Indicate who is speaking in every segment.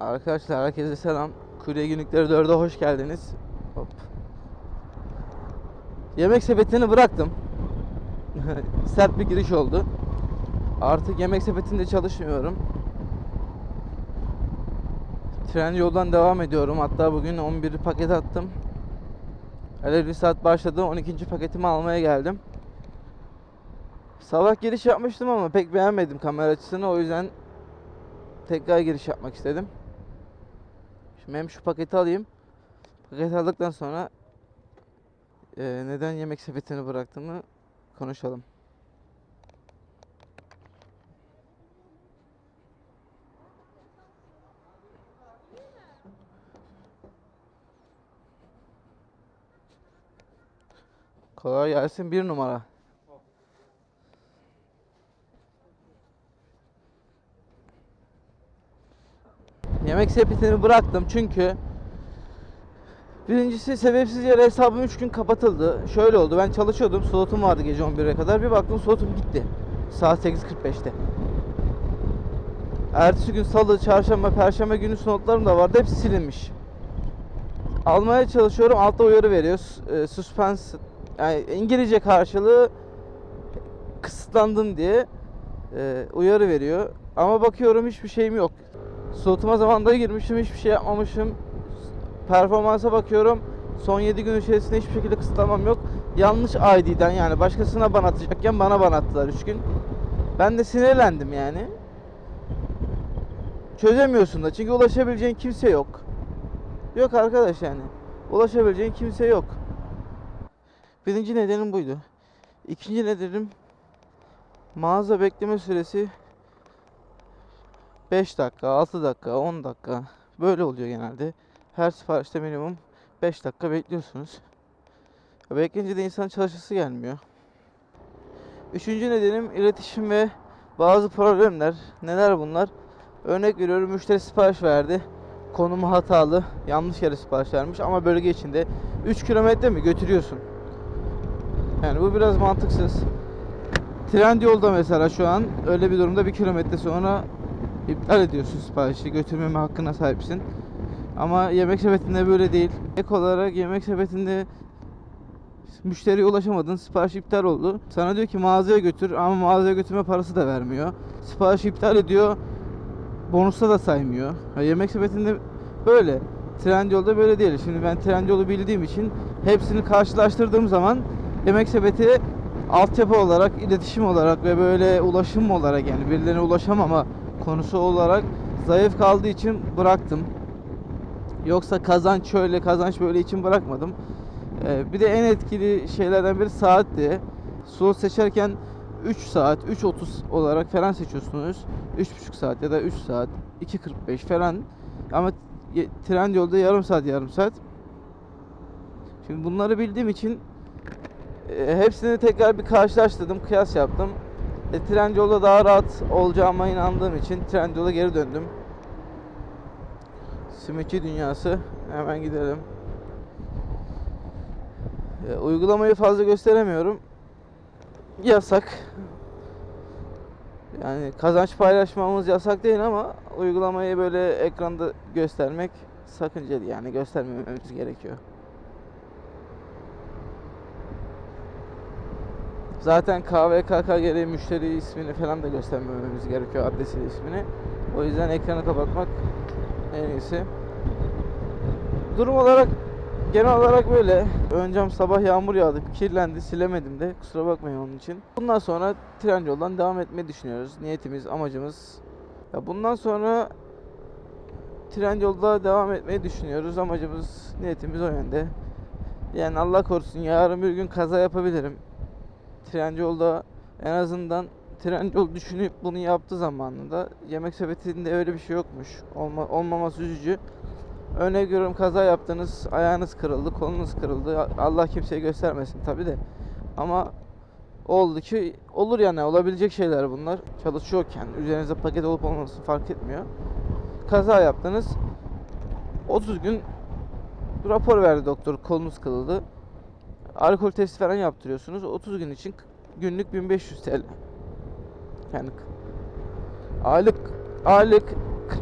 Speaker 1: Arkadaşlar herkese selam. Kurye günlükleri 4'e hoş geldiniz. Hop. Yemek sepetini bıraktım. Sert bir giriş oldu. Artık yemek sepetinde çalışmıyorum. Tren yoldan devam ediyorum. Hatta bugün 11 paket attım. Hele bir saat başladı. 12. paketimi almaya geldim. Sabah giriş yapmıştım ama pek beğenmedim kamera açısını. O yüzden tekrar giriş yapmak istedim. Şimdi hem şu paketi alayım. Paketi aldıktan sonra eee, neden yemek sepetini bıraktığımı konuşalım. Kolay gelsin bir numara. Yemek sepetini bıraktım çünkü birincisi sebepsiz yere hesabım 3 gün kapatıldı. Şöyle oldu ben çalışıyordum slotum vardı gece 11'e kadar bir baktım slotum gitti. Saat 8.45'te. Ertesi gün salı, çarşamba, perşembe günü slotlarım da vardı hepsi silinmiş. Almaya çalışıyorum altta uyarı veriyor. E, Suspense yani İngilizce karşılığı kısıtlandın diye e, uyarı veriyor. Ama bakıyorum hiçbir şeyim yok. Slotuma zamanında girmişim, hiçbir şey yapmamışım. Performansa bakıyorum. Son 7 gün içerisinde hiçbir şekilde kısıtlamam yok. Yanlış ID'den yani başkasına ban atacakken bana ban attılar 3 gün. Ben de sinirlendim yani. Çözemiyorsun da çünkü ulaşabileceğin kimse yok. Yok arkadaş yani. Ulaşabileceğin kimse yok. Birinci nedenim buydu. İkinci nedenim mağaza bekleme süresi 5 dakika, 6 dakika, 10 dakika böyle oluyor genelde. Her siparişte minimum 5 dakika bekliyorsunuz. Bekleyince de insan çalışası gelmiyor. Üçüncü nedenim iletişim ve bazı problemler. Neler bunlar? Örnek veriyorum müşteri sipariş verdi. Konumu hatalı, yanlış yere sipariş vermiş ama bölge içinde 3 kilometre mi götürüyorsun? Yani bu biraz mantıksız. Trendyol'da mesela şu an öyle bir durumda bir kilometre sonra iptal ediyorsun siparişi götürmeme hakkına sahipsin. Ama yemek sepetinde böyle değil. Ek olarak yemek sepetinde müşteriye ulaşamadın, sipariş iptal oldu. Sana diyor ki mağazaya götür ama mağazaya götürme parası da vermiyor. Sipariş iptal ediyor, bonusta da saymıyor. Ha, yemek sepetinde böyle. Trendyol'da böyle değil. Şimdi ben Trendyol'u bildiğim için hepsini karşılaştırdığım zaman yemek sepeti altyapı olarak, iletişim olarak ve böyle ulaşım olarak yani birilerine ulaşamama konusu olarak zayıf kaldığı için bıraktım. Yoksa kazanç şöyle, kazanç böyle için bırakmadım. Ee, bir de en etkili şeylerden biri saatti. Slot seçerken 3 saat, 3.30 olarak falan seçiyorsunuz. 3.5 saat ya da 3 saat, 2.45 falan. Ama ye- Trendyol'da yarım saat, yarım saat. Şimdi bunları bildiğim için e, hepsini tekrar bir karşılaştırdım, kıyas yaptım. E, Trendyol'da daha rahat olacağıma inandığım için Trendyol'a geri döndüm. Simitçi dünyası. Hemen gidelim. E, uygulamayı fazla gösteremiyorum. Yasak. Yani kazanç paylaşmamız yasak değil ama uygulamayı böyle ekranda göstermek sakıncalı yani göstermememiz gerekiyor. Zaten KVKK gereği müşteri ismini falan da göstermememiz gerekiyor adresi ismini. O yüzden ekranı kapatmak en iyisi. Durum olarak genel olarak böyle. Öncem sabah yağmur yağdı, kirlendi, silemedim de. Kusura bakmayın onun için. Bundan sonra Trendyol'dan devam etmeyi düşünüyoruz. Niyetimiz, amacımız. Ya bundan sonra Trendyol'da devam etmeyi düşünüyoruz. Amacımız, niyetimiz o yönde. Yani Allah korusun yarın bir gün kaza yapabilirim. Trendyol'da en azından Trendyol düşünüp bunu yaptığı zamanında yemek sepetinde öyle bir şey yokmuş. Olma, olmaması üzücü. Örnek veriyorum kaza yaptınız, ayağınız kırıldı, kolunuz kırıldı. Allah kimseye göstermesin tabi de. Ama oldu ki olur yani olabilecek şeyler bunlar. Çalışıyorken üzerinizde paket olup olmaması fark etmiyor. Kaza yaptınız. 30 gün rapor verdi doktor kolunuz kırıldı. Alkol testi falan yaptırıyorsunuz. 30 gün için günlük 1500 TL. Yani aylık aylık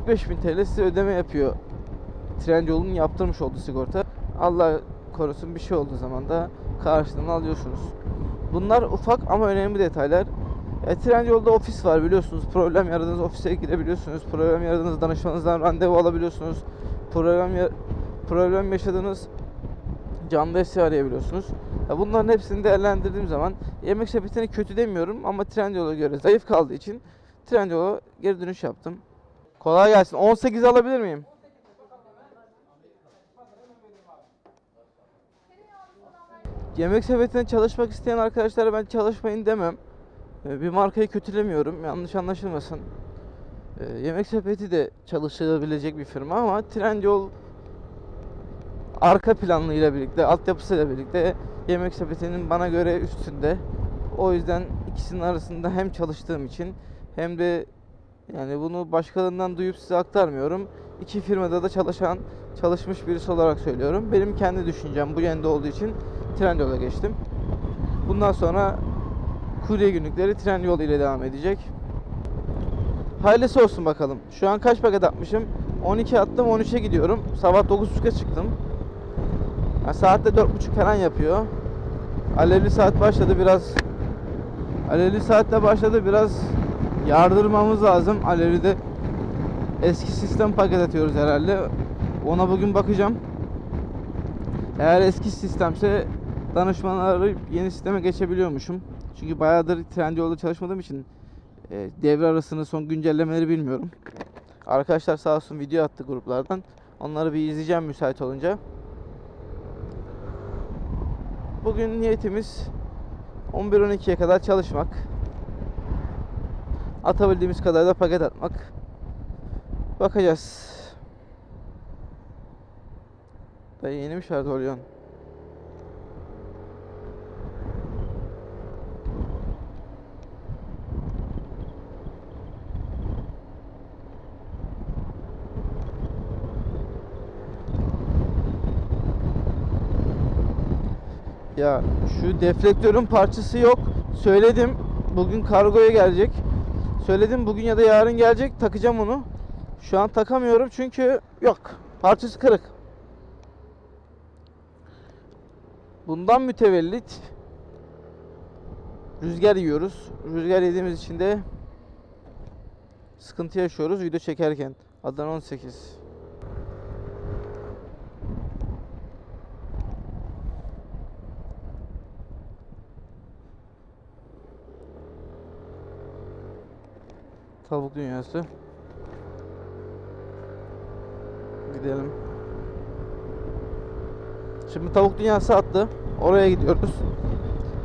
Speaker 1: 45.000 TL size ödeme yapıyor. Trendyol'un yaptırmış olduğu sigorta. Allah korusun bir şey olduğu zaman da karşılığını alıyorsunuz. Bunlar ufak ama önemli detaylar. E, Trendyol'da ofis var biliyorsunuz. Problem yaradığınız ofise gidebiliyorsunuz. Problem yaradığınız danışmanınızdan randevu alabiliyorsunuz. Problem problem yaşadığınız canlı desteği arayabiliyorsunuz. Ya bunların hepsini değerlendirdiğim zaman yemek sepetini kötü demiyorum ama Trendyol'a göre zayıf kaldığı için Trendyol'a geri dönüş yaptım. Kolay gelsin. 18 alabilir miyim? Yemek sepetinde çalışmak isteyen arkadaşlara ben çalışmayın demem. Ee, Bir markayı kötülemiyorum. Yanlış anlaşılmasın. Ee, Yemek sepeti de çalışılabilecek bir firma ama Trendyol arka planıyla birlikte, altyapısıyla birlikte Yemek sepetinin bana göre üstünde. O yüzden ikisinin arasında hem çalıştığım için hem de yani bunu başkalarından duyup size aktarmıyorum. İki firmada da çalışan, çalışmış birisi olarak söylüyorum. Benim kendi düşüncem bu yönde olduğu için Trendyol'a geçtim. Bundan sonra kurye günlükleri Trendyol ile devam edecek. Hayırlısı olsun bakalım. Şu an kaç paket atmışım? 12 attım, 13'e gidiyorum. Sabah 9.30'a çıktım. Yani saatte 4.30 falan yapıyor. Alevli saat başladı biraz. Alevli saatte başladı biraz yardırmamız lazım. Alevli'de eski sistem paket atıyoruz herhalde. Ona bugün bakacağım. Eğer eski sistemse danışmanları arayıp yeni sisteme geçebiliyormuşum. Çünkü bayağıdır Trendyol'da çalışmadığım için e, devre arasını son güncellemeleri bilmiyorum. Arkadaşlar sağ olsun video attı gruplardan. Onları bir izleyeceğim müsait olunca. Bugün niyetimiz 11-12'ye kadar çalışmak. Atabildiğimiz kadar da paket atmak. Bakacağız. Da yeni mi şart oluyor? Ya şu deflektörün parçası yok. Söyledim. Bugün kargoya gelecek. Söyledim bugün ya da yarın gelecek. Takacağım onu. Şu an takamıyorum çünkü yok. Parçası kırık. Bundan mütevellit rüzgar yiyoruz. Rüzgar yediğimiz için de sıkıntı yaşıyoruz video çekerken. Adana 18. Tavuk dünyası. Gidelim. Şimdi tavuk dünyası attı. Oraya gidiyoruz.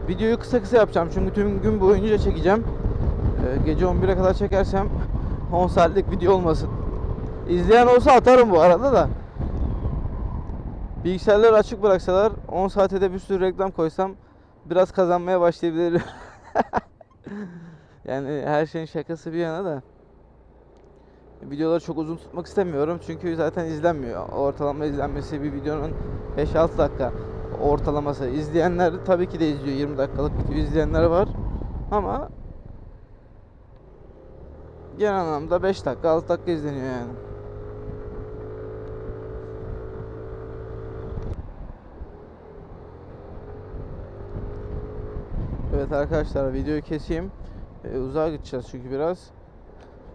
Speaker 1: Videoyu kısa kısa yapacağım çünkü tüm gün boyunca çekeceğim. Ee, gece 11'e kadar çekersem 10 saatlik video olmasın. İzleyen olsa atarım bu arada da. Bilgisayarları açık bıraksalar 10 saate de bir sürü reklam koysam biraz kazanmaya başlayabilirim. yani her şeyin şakası bir yana da. Videoları çok uzun tutmak istemiyorum çünkü zaten izlenmiyor. Ortalama izlenmesi bir videonun 5-6 dakika ortalaması. İzleyenler tabii ki de izliyor. 20 dakikalık video izleyenler var. Ama genel anlamda 5 dakika 6 dakika izleniyor yani. Evet arkadaşlar videoyu keseyim. Ee, uzağa gideceğiz çünkü biraz.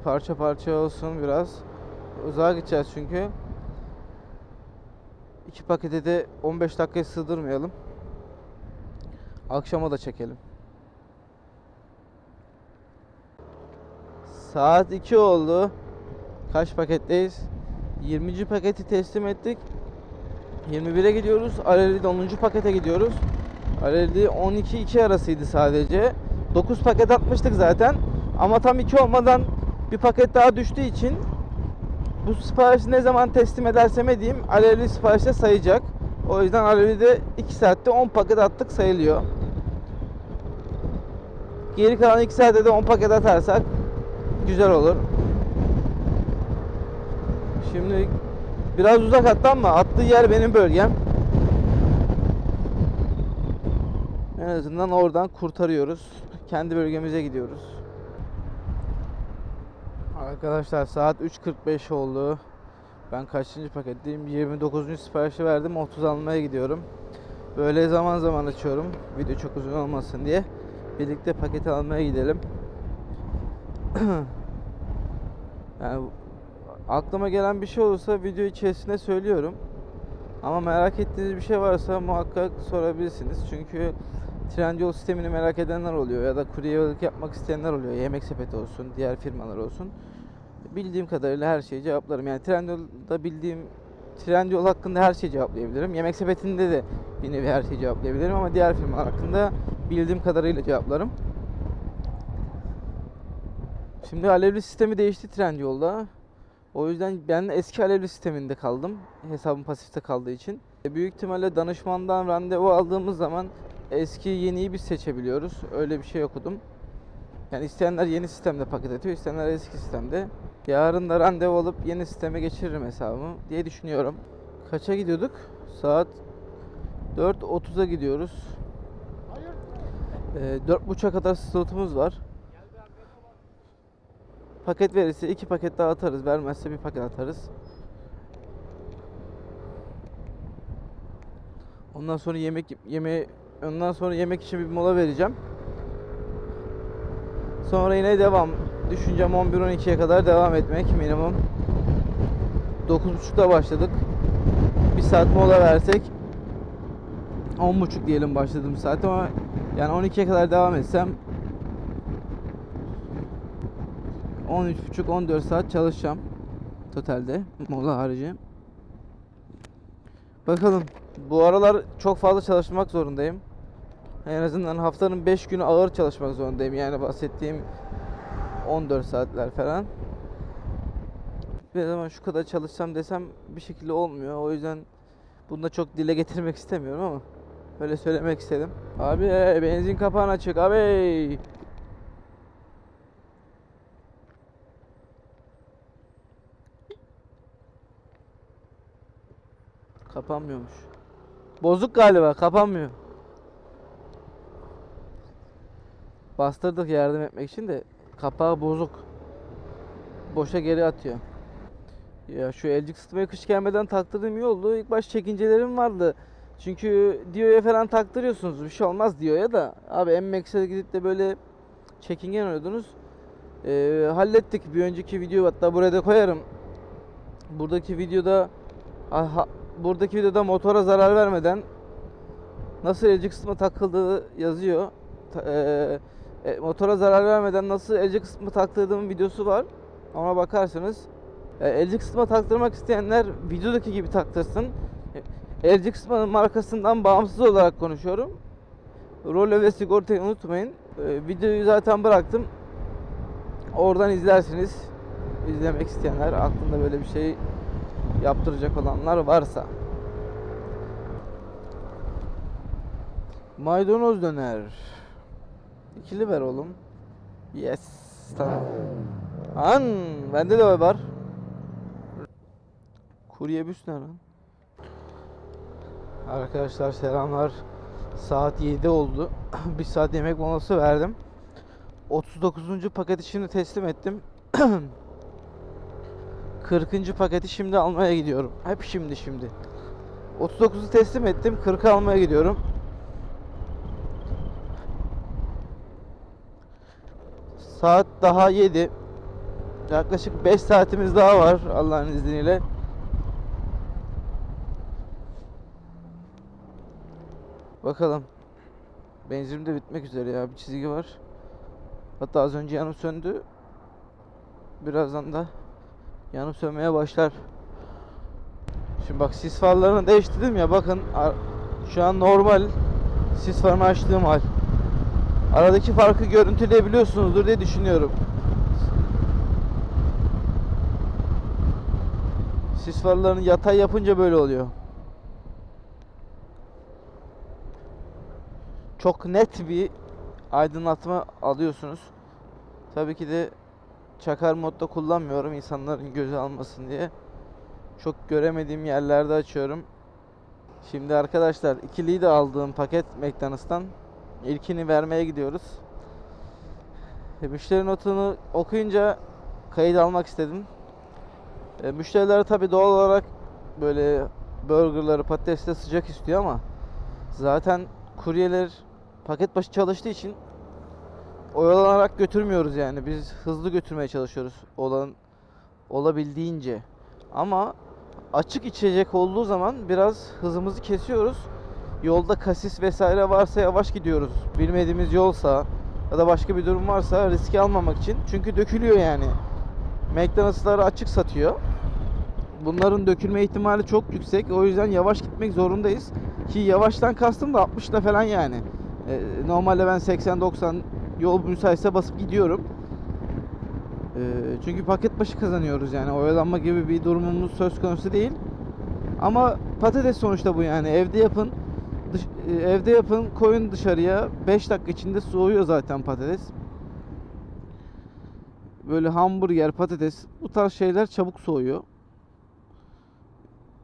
Speaker 1: Parça parça olsun biraz. Uzağa gideceğiz çünkü. İki pakete de 15 dakikaya sığdırmayalım. Akşama da çekelim. Saat 2 oldu. Kaç paketteyiz? 20. paketi teslim ettik. 21'e gidiyoruz. Alelide 10. pakete gidiyoruz. Alelide 12-2 arasıydı sadece. 9 paket atmıştık zaten. Ama tam 2 olmadan bir paket daha düştüğü için bu siparişi ne zaman teslim edersem edeyim alevli siparişte sayacak. O yüzden alevli 2 saatte 10 paket attık sayılıyor. Geri kalan 2 saatte de 10 paket atarsak güzel olur. Şimdi biraz uzak attı ama attığı yer benim bölgem. En azından oradan kurtarıyoruz. Kendi bölgemize gidiyoruz. Arkadaşlar saat 3.45 oldu. Ben kaçıncı paketteyim? 29. siparişi verdim. 30 almaya gidiyorum. Böyle zaman zaman açıyorum. Video çok uzun olmasın diye. Birlikte paketi almaya gidelim. yani aklıma gelen bir şey olursa video içerisinde söylüyorum. Ama merak ettiğiniz bir şey varsa muhakkak sorabilirsiniz. Çünkü Trendyol sistemini merak edenler oluyor ya da kuryelik yapmak isteyenler oluyor. Yemek sepeti olsun, diğer firmalar olsun. Bildiğim kadarıyla her şeyi cevaplarım. Yani Trendyol'da bildiğim Trendyol hakkında her şeyi cevaplayabilirim. Yemek sepetinde de bir nevi her şeyi cevaplayabilirim ama diğer firmalar hakkında bildiğim kadarıyla cevaplarım. Şimdi alevli sistemi değişti Trendyol'da. O yüzden ben eski alevli sisteminde kaldım. Hesabım pasifte kaldığı için. E, Büyük ihtimalle danışmandan randevu aldığımız zaman eski yeniyi biz seçebiliyoruz. Öyle bir şey okudum. Yani isteyenler yeni sistemde paket atıyor, isteyenler eski sistemde. Yarın da randevu alıp yeni sisteme geçiririm hesabımı diye düşünüyorum. Kaça gidiyorduk? Saat 4.30'a gidiyoruz. Ee, 4.30'a kadar slotumuz var. Paket verirse iki paket daha atarız. Vermezse bir paket atarız. Ondan sonra yemek yeme ondan sonra yemek için bir mola vereceğim. Sonra yine devam. Düşüncem 11-12'ye kadar devam etmek minimum. 9.30'da başladık. Bir saat mola versek 10.30 diyelim başladığım saat ama yani 12'ye kadar devam etsem 13.30-14 saat çalışacağım totalde mola harici. Bakalım bu aralar çok fazla çalışmak zorundayım. En azından haftanın 5 günü ağır çalışmak zorundayım. Yani bahsettiğim 14 saatler falan. Bir zaman şu kadar çalışsam desem bir şekilde olmuyor. O yüzden bunu da çok dile getirmek istemiyorum ama öyle söylemek istedim. Abi benzin kapağını açık abi. Kapanmıyormuş. Bozuk galiba kapanmıyor. Bastırdık yardım etmek için de kapağı bozuk. Boşa geri atıyor. Ya şu elcik ısıtmayı kış gelmeden taktırdığım iyi oldu. İlk baş çekincelerim vardı. Çünkü Dio'ya falan taktırıyorsunuz. Bir şey olmaz Dio'ya da. Abi MX'e gidip de böyle çekingen oluyordunuz. Ee, hallettik. Bir önceki video hatta buraya da koyarım. Buradaki videoda aha, buradaki videoda motora zarar vermeden nasıl elcik ısıtma takıldığı yazıyor. Ta- eee, e, motora zarar vermeden nasıl elcik ısıtma taktırdığımın videosu var. Ona bakarsanız e, elcik ısıtma taktırmak isteyenler videodaki gibi taktırsın. E, elcik ısıtmanın markasından bağımsız olarak konuşuyorum. Role ve sigortayı unutmayın. E, videoyu zaten bıraktım. Oradan izlersiniz. İzlemek isteyenler aklında böyle bir şey yaptıracak olanlar varsa. Maydanoz döner. İkili ver oğlum. Yes. Tamam. An, bende de var. Kurye büs ne lan? Arkadaşlar selamlar. Saat 7 oldu. bir saat yemek molası verdim. 39. paketi şimdi teslim ettim. 40. paketi şimdi almaya gidiyorum. Hep şimdi şimdi. 39'u teslim ettim. 40'ı almaya gidiyorum. Saat daha 7. Yaklaşık 5 saatimiz daha var Allah'ın izniyle. Bakalım. Benzinim de bitmek üzere ya. Bir çizgi var. Hatta az önce yanım söndü. Birazdan da yanıp sönmeye başlar. Şimdi bak sis farlarını değiştirdim ya bakın şu an normal sis farımı açtığım hal. Aradaki farkı görüntüleyebiliyorsunuzdur diye düşünüyorum. Sis farlarını yatay yapınca böyle oluyor. Çok net bir aydınlatma alıyorsunuz. Tabii ki de çakar modda kullanmıyorum insanların gözü almasın diye. Çok göremediğim yerlerde açıyorum. Şimdi arkadaşlar ikiliyi de aldığım paket McDonald's'tan ilkini vermeye gidiyoruz. E, müşteri notunu okuyunca kayıt almak istedim. E, müşteriler tabi doğal olarak böyle burgerları, patatesleri sıcak istiyor ama zaten kuryeler paket başı çalıştığı için oyalanarak götürmüyoruz yani. Biz hızlı götürmeye çalışıyoruz olan olabildiğince. Ama açık içecek olduğu zaman biraz hızımızı kesiyoruz. Yolda kasis vesaire varsa yavaş gidiyoruz. Bilmediğimiz yolsa ya da başka bir durum varsa riski almamak için. Çünkü dökülüyor yani. McDonald's'ları açık satıyor. Bunların dökülme ihtimali çok yüksek. O yüzden yavaş gitmek zorundayız. Ki yavaştan kastım da 60'la falan yani. Ee, normalde ben 80-90 yol müsaitse basıp gidiyorum. Ee, çünkü paket başı kazanıyoruz yani. Oyalanma gibi bir durumumuz söz konusu değil. Ama patates sonuçta bu yani. Evde yapın. Dış- e, evde yapın, koyun dışarıya. 5 dakika içinde soğuyor zaten patates. Böyle hamburger, patates bu tarz şeyler çabuk soğuyor.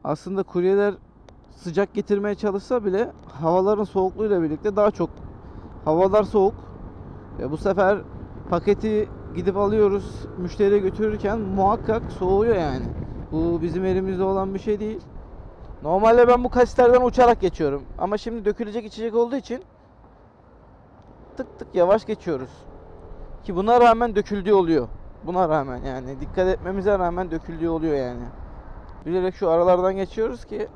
Speaker 1: Aslında kuryeler sıcak getirmeye çalışsa bile havaların soğukluğuyla birlikte daha çok havalar soğuk. E bu sefer paketi gidip alıyoruz, müşteriye götürürken muhakkak soğuyor yani. Bu bizim elimizde olan bir şey değil. Normalde ben bu kasislerden uçarak geçiyorum. Ama şimdi dökülecek içecek olduğu için tık tık yavaş geçiyoruz. Ki buna rağmen döküldüğü oluyor. Buna rağmen yani dikkat etmemize rağmen döküldüğü oluyor yani. Bilerek şu aralardan geçiyoruz ki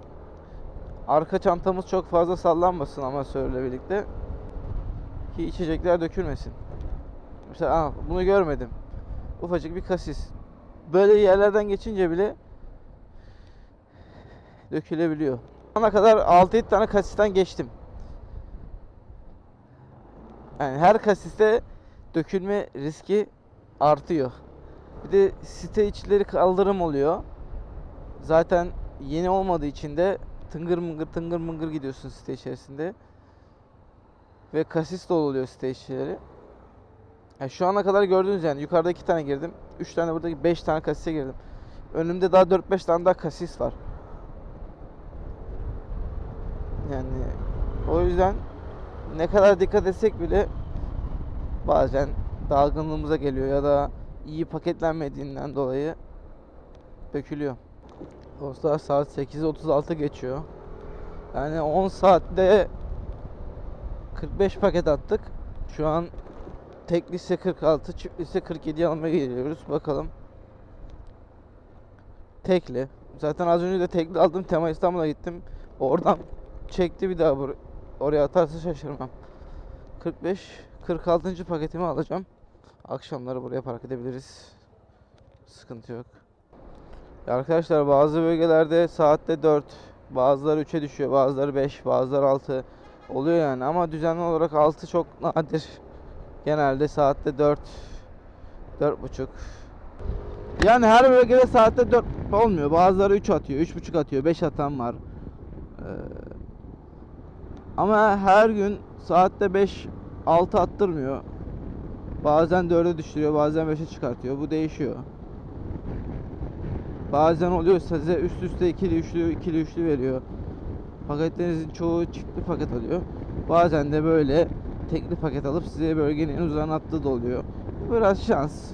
Speaker 1: arka çantamız çok fazla sallanmasın amasörle birlikte. Ki içecekler dökülmesin. Mesela aa, bunu görmedim. Ufacık bir kasis. Böyle yerlerden geçince bile dökülebiliyor. Ana kadar 6-7 tane kasisten geçtim. Yani her kasiste dökülme riski artıyor. Bir de site içleri kaldırım oluyor. Zaten yeni olmadığı için de tıngır mıngır tıngır mıngır gidiyorsun site içerisinde. Ve kasis dolu oluyor site içleri. Yani şu ana kadar gördüğünüz yani yukarıda iki tane girdim. Üç tane buradaki beş tane kasise girdim. Önümde daha 4-5 tane daha kasis var. Yani o yüzden ne kadar dikkat etsek bile bazen dalgınlığımıza geliyor ya da iyi paketlenmediğinden dolayı dökülüyor. Dostlar saat 8.36 geçiyor. Yani 10 saatte 45 paket attık. Şu an tek liste 46, çift liste 47 almaya geliyoruz. Bakalım. Tekli. Zaten az önce de tekli aldım. Tema İstanbul'a gittim. Oradan çekti bir daha bur- oraya atarsa şaşırmam. 45 46. paketimi alacağım. Akşamları buraya park edebiliriz. Sıkıntı yok. Arkadaşlar bazı bölgelerde saatte 4, bazıları 3'e düşüyor, bazıları 5, bazıları 6 oluyor yani ama düzenli olarak 6 çok nadir. Genelde saatte 4, 4.5. Yani her bölgede saatte 4 olmuyor. Bazıları 3 atıyor, 3.5 atıyor, 5 atan var. Ee, ama her gün saatte 5 6 attırmıyor. Bazen 4'e düşürüyor, bazen 5'e çıkartıyor. Bu değişiyor. Bazen oluyor size üst üste ikili üçlü ikili üçlü veriyor. Paketlerinizin çoğu çiftli paket oluyor. Bazen de böyle tekli paket alıp size bölgenin en uzağına attığı da oluyor. Biraz şans.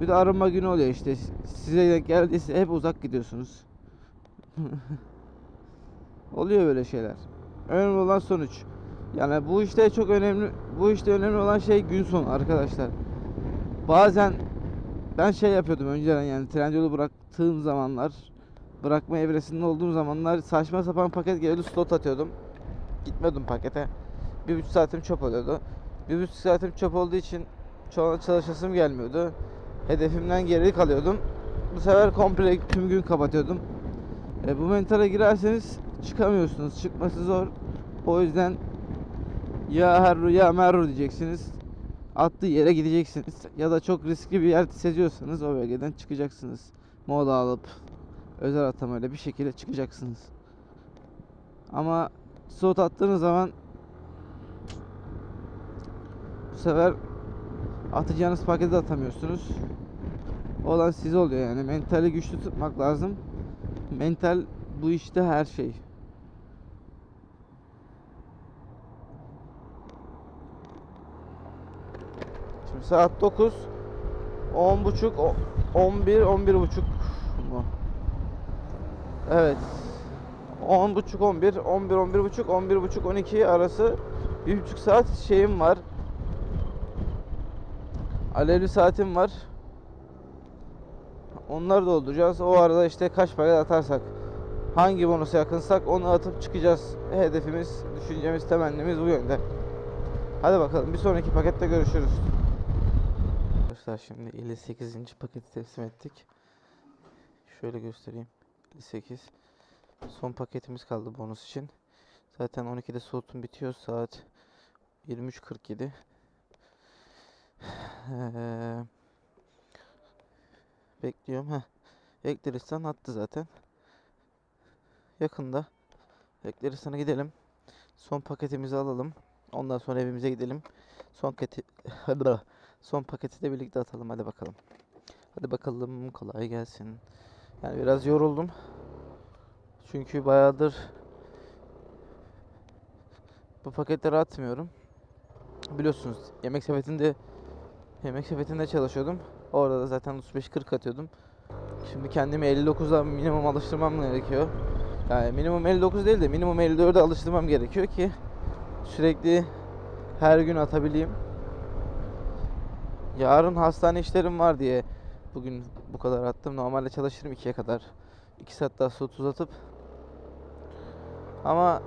Speaker 1: Bir de arınma günü oluyor işte. Size geldiyse hep uzak gidiyorsunuz. oluyor böyle şeyler. Önemli olan sonuç. Yani bu işte çok önemli. Bu işte önemli olan şey gün sonu arkadaşlar. Bazen ben şey yapıyordum önceden yani Trendyol'u bıraktığım zamanlar bırakma evresinde olduğum zamanlar saçma sapan paket geliyordu slot atıyordum. Gitmiyordum pakete. Bir buçuk saatim çöp oluyordu. Bir buçuk saatim çöp olduğu için çoğuna çalışasım gelmiyordu. Hedefimden geri kalıyordum. Bu sefer komple tüm gün kapatıyordum. E, bu mentale girerseniz çıkamıyorsunuz. Çıkması zor. O yüzden ya herru ya merru diyeceksiniz. Attığı yere gideceksiniz. Ya da çok riskli bir yer seziyorsanız o bölgeden çıkacaksınız. Mola alıp özel atamayla bir şekilde çıkacaksınız. Ama slot attığınız zaman bu sefer atacağınız paketi de atamıyorsunuz. Olan size oluyor yani. Mentali güçlü tutmak lazım. Mental bu işte her şey. Saat 9. 10 buçuk, 11, 11 buçuk mu? Evet. 10 buçuk, 11, 11, 11 buçuk, 11 buçuk, 12 arası bir buçuk saat şeyim var. Alevli saatim var. Onları dolduracağız. O arada işte kaç paket atarsak, hangi bonusa yakınsak onu atıp çıkacağız. Hedefimiz, düşüncemiz, temennimiz bu yönde. Hadi bakalım bir sonraki pakette görüşürüz. Arkadaşlar şimdi 58. paketi teslim ettik. Şöyle göstereyim. 58. Son paketimiz kaldı bonus için. Zaten 12'de soğutum bitiyor. Saat 23.47. Ee, bekliyorum. Heh. Ekleristan attı zaten. Yakında. Ekleristan'a gidelim. Son paketimizi alalım. Ondan sonra evimize gidelim. Son paketi son paketi de birlikte atalım hadi bakalım. Hadi bakalım kolay gelsin. Yani biraz yoruldum. Çünkü bayağıdır bu paketleri atmıyorum. Biliyorsunuz yemek sepetinde yemek sepetinde çalışıyordum. Orada da zaten 35-40 atıyordum. Şimdi kendimi 59'a minimum alıştırmam gerekiyor. Yani minimum 59 değil de minimum 54'e alıştırmam gerekiyor ki sürekli her gün atabileyim. Yarın hastane işlerim var diye bugün bu kadar attım. Normalde çalışırım 2'ye kadar. 2 saat daha su uzatıp ama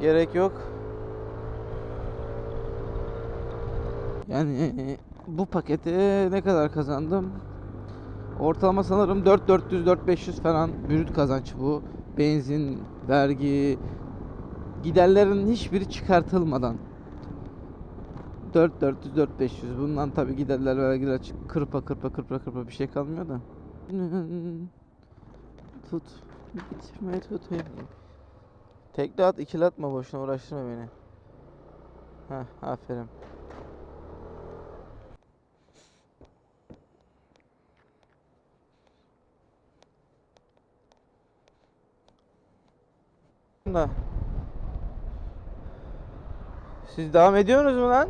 Speaker 1: gerek yok. Yani bu pakete ne kadar kazandım? Ortalama sanırım 4 400 4 500 falan brüt kazanç bu. Benzin, vergi, giderlerin hiçbiri çıkartılmadan 4 400 4 500 bundan tabi giderler vergiler çık kırpa kırpa kırpa kırpa bir şey kalmıyor da. Tut. Bitirme tut tekli at ikili atma boşuna uğraştırma beni? Heh aferin. Da siz devam ediyorsunuz mu lan?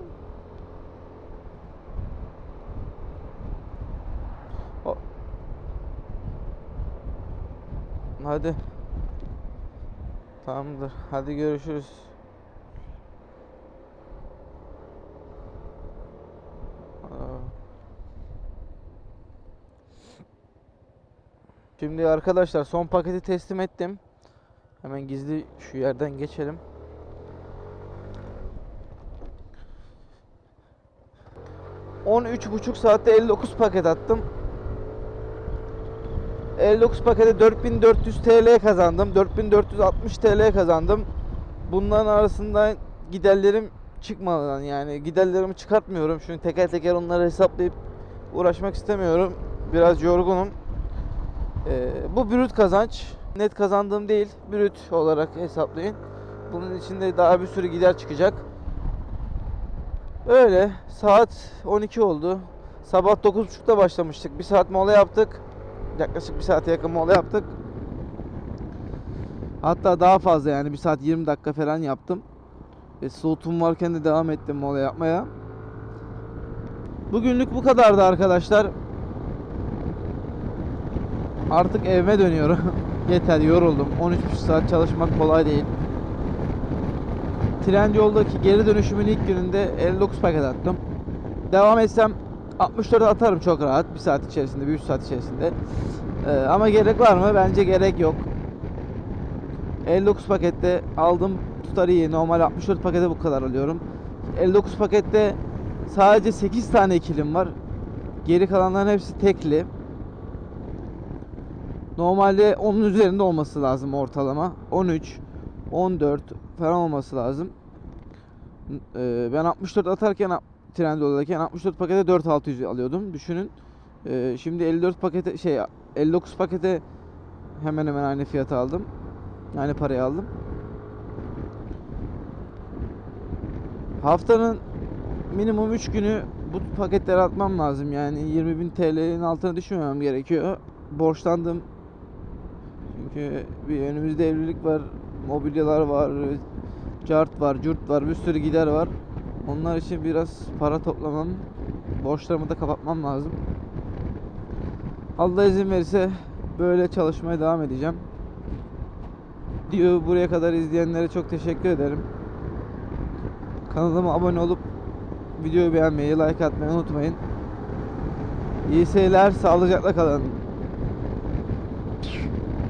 Speaker 1: Hadi. Tamamdır. Hadi görüşürüz. Şimdi arkadaşlar son paketi teslim ettim. Hemen gizli şu yerden geçelim. On üç buçuk saatte 59 paket attım. 59 pakete 4400 TL kazandım. 4460 TL kazandım. Bunların arasında giderlerim çıkmadan yani giderlerimi çıkartmıyorum. Çünkü teker teker onları hesaplayıp uğraşmak istemiyorum. Biraz yorgunum. Ee, bu brüt kazanç. Net kazandığım değil. Brüt olarak hesaplayın. Bunun içinde daha bir sürü gider çıkacak. Öyle. Saat 12 oldu. Sabah 9.30'da başlamıştık. Bir saat mola yaptık. Yaklaşık bir saate yakın mola yaptık. Hatta daha fazla yani bir saat 20 dakika falan yaptım. E, soğutum varken de devam ettim mola yapmaya. Bugünlük bu kadardı arkadaşlar. Artık evime dönüyorum. Yeter yoruldum. 13,5 saat çalışmak kolay değil. Trendyol'daki geri dönüşümün ilk gününde 59 paket attım. Devam etsem 64 atarım çok rahat. Bir saat içerisinde, bir 3 saat içerisinde. Ee, ama gerek var mı? Bence gerek yok. 59 pakette aldım tutar iyi. Normal 64 pakete bu kadar alıyorum. 59 pakette sadece 8 tane ikilim var. Geri kalanların hepsi tekli. Normalde 10'un üzerinde olması lazım ortalama. 13, 14 falan olması lazım. Ee, ben 64 atarken Trendyol'dayken 64 pakete 4600 alıyordum. Düşünün. Ee, şimdi 54 pakete şey 59 pakete hemen hemen aynı fiyata aldım. Aynı parayı aldım. Haftanın minimum 3 günü bu paketleri atmam lazım. Yani 20.000 TL'nin altına düşmemem gerekiyor. Borçlandım. Çünkü bir önümüzde evlilik var, mobilyalar var, cart var, curt var, bir sürü gider var. Onlar için biraz para toplamam borçlarımı da kapatmam lazım. Allah izin verirse böyle çalışmaya devam edeceğim. Diyor buraya kadar izleyenlere çok teşekkür ederim. Kanalıma abone olup videoyu beğenmeyi, like atmayı unutmayın. İyi seyirler, sağlıcakla kalın.